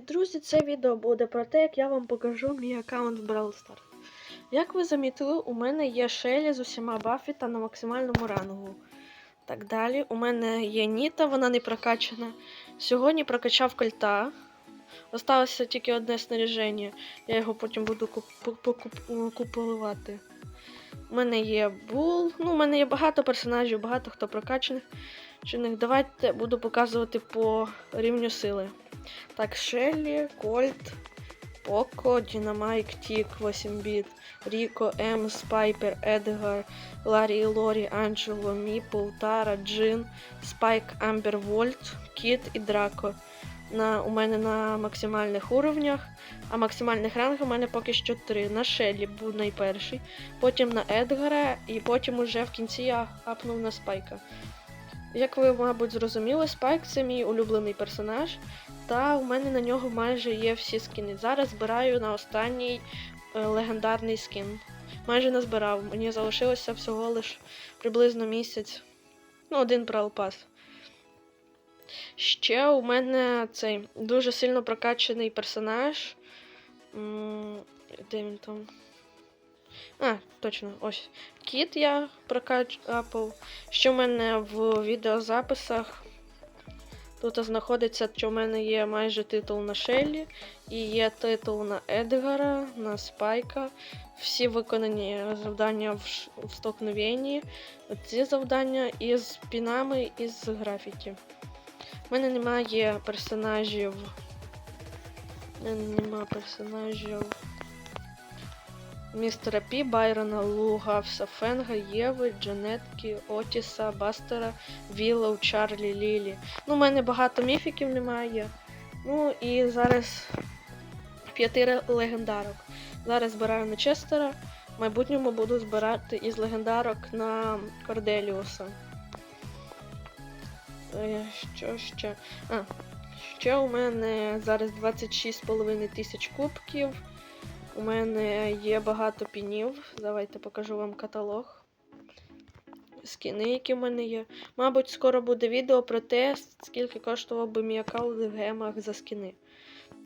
Друзі, це відео буде про те, як я вам покажу мій аккаунт в Brawl Stars. Як ви замітили, у мене є Шелі з усіма бафі та на максимальному рангу. Так далі, у мене є Ніта, вона не прокачана. Сьогодні прокачав кольта. Осталося тільки одне снаряження. Я його потім буду купувати. У мене є Бул. Ну, у мене є багато персонажів, багато хто прокачаних. Чинних. Давайте буду показувати по рівню сили. Так, Шеллі, Кольт, Поко, Дінамайк, Тік, 8 біт, Ріко, Ем, Спайпер, Едгар, Ларі, Лорі, Анджело, Міпл, Тара, Джин, Спайк, Амбер, Вольт, Кіт і Драко. На, у мене на максимальних уровнях, а максимальних рангів у мене поки що 3. На Шеллі був найперший, потім на Едгара, і потім уже в кінці я апнув на Спайка. Як ви, мабуть, зрозуміли, Спайк це мій улюблений персонаж, та у мене на нього майже є всі скіни. Зараз збираю на останній е, легендарний скін. Майже не збирав, мені залишилося всього лиш приблизно місяць. Ну, один Brawl Ще у мене цей дуже сильно прокачаний персонаж. Де він там? А, точно, ось. Кіт я прокачав. Що в мене в відеозаписах тут знаходиться, що в мене є майже титул на Шеллі, і є титул на Едгара, на Спайка. Всі виконані завдання в, в столкновенні. Ці завдання із пінами і з графіті. У мене немає персонажів. У мене немає персонажів. Містера Пі, Байрона, Лу, Гавса, Фенга, Єви, Джанетки, Отіса, Бастера, Віллоу, Чарлі, Лілі. Ну, у мене багато міфіків немає. Ну і зараз п'яти легендарок. Зараз збираю на Честера. В майбутньому буду збирати із легендарок на Корделіуса. Е, Що ще? А, ще у мене зараз 26,5 тисяч кубків. У мене є багато пінів. Давайте покажу вам каталог. Скіни, які в мене є. Мабуть, скоро буде відео про те, скільки коштував би мій аккаунт в гемах за скіни.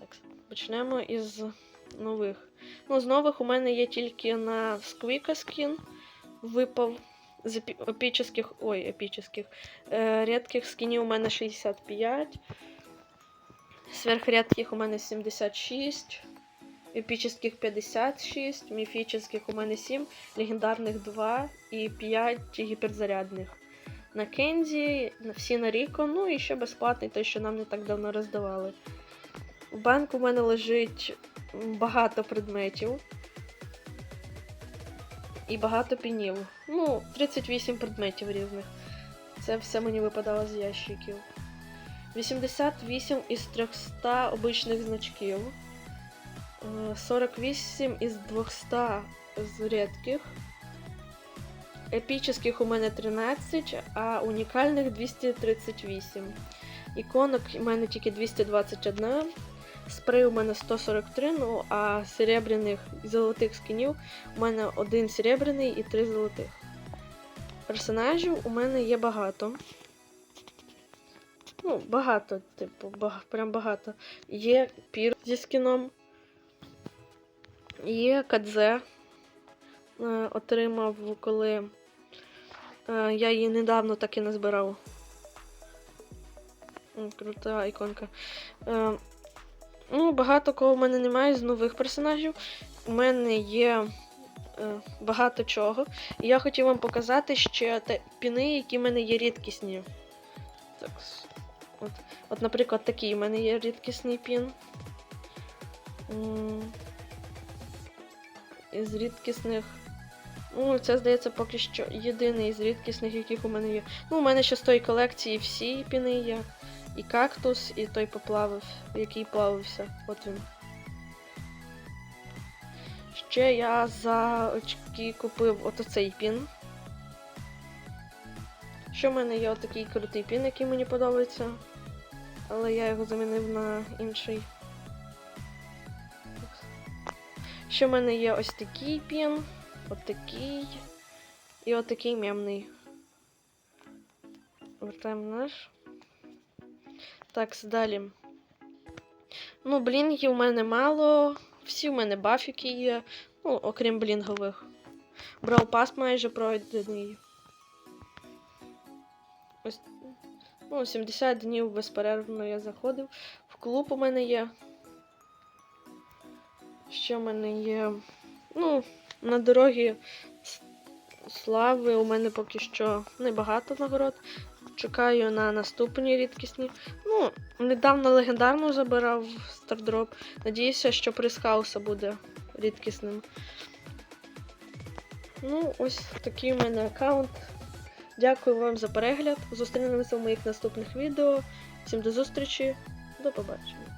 Так, почнемо із нових. Ну, з нових у мене є тільки на Сквіка скін. Випав. З епі- епічних, ой, епічних. Е, рідких скінів у мене 65. Сверхрядких у мене 76. Епічних 56, міфічних у мене 7, легендарних 2 і 5 гіперзарядних. На Кензі, всі на Ріко, ну і ще безплатний, той, що нам не так давно роздавали. В банку в мене лежить багато предметів. І багато пінів. Ну, 38 предметів різних. Це все мені випадало з ящиків. 88 із 300 обичних значків. Е, 48 із 200 з рідких. Епічних у мене 13, а унікальних 238. Іконок у мене тільки 221. Спрей у мене 143, ну а серебряних золотих скінів у мене один серебряний і три золотих. Персонажів у мене є багато. Ну, багато, типу, бага, прям багато. Є пір зі скіном. Є Кадзе. Отримав, коли е, я її недавно так і назбирав. М, Крута іконка. Е, ну, багато кого в мене немає з нових персонажів. У мене є е, багато чого. І я хотів вам показати ще те, піни, які в мене є рідкісні. Так. От, от, наприклад, такий у мене є рідкісний пін. Із рідкісних. Ну, це, здається, поки що єдиний з рідкісних, яких у мене є. Ну, у мене ще з тої колекції всі піни є. І кактус, і той поплавив, який плавився. От він. Ще я за очки купив оцей пін. Ще в мене є отакий крутий пін, який мені подобається. Але я його замінив на інший. Ще в мене є ось такий пін, отакий і отакий мемний. Вертаємо наш. Так, далі. Ну, блінгів у мене мало. Всі в мене бафіки є. Ну, окрім блінгових. Брав пас майже пройдений. Ось, ну, 70 днів безперервно я заходив. В клуб у мене є. Ще в мене є. Ну, на дорогі слави у мене поки що небагато нагород. Чекаю на наступні рідкісні. Ну, недавно легендарну забирав стардроп. Надіюся, що приз хаоса буде рідкісним. Ну, ось такий у мене аккаунт. Дякую вам за перегляд. Зустрінемося в моїх наступних відео. Всім до зустрічі. До побачення.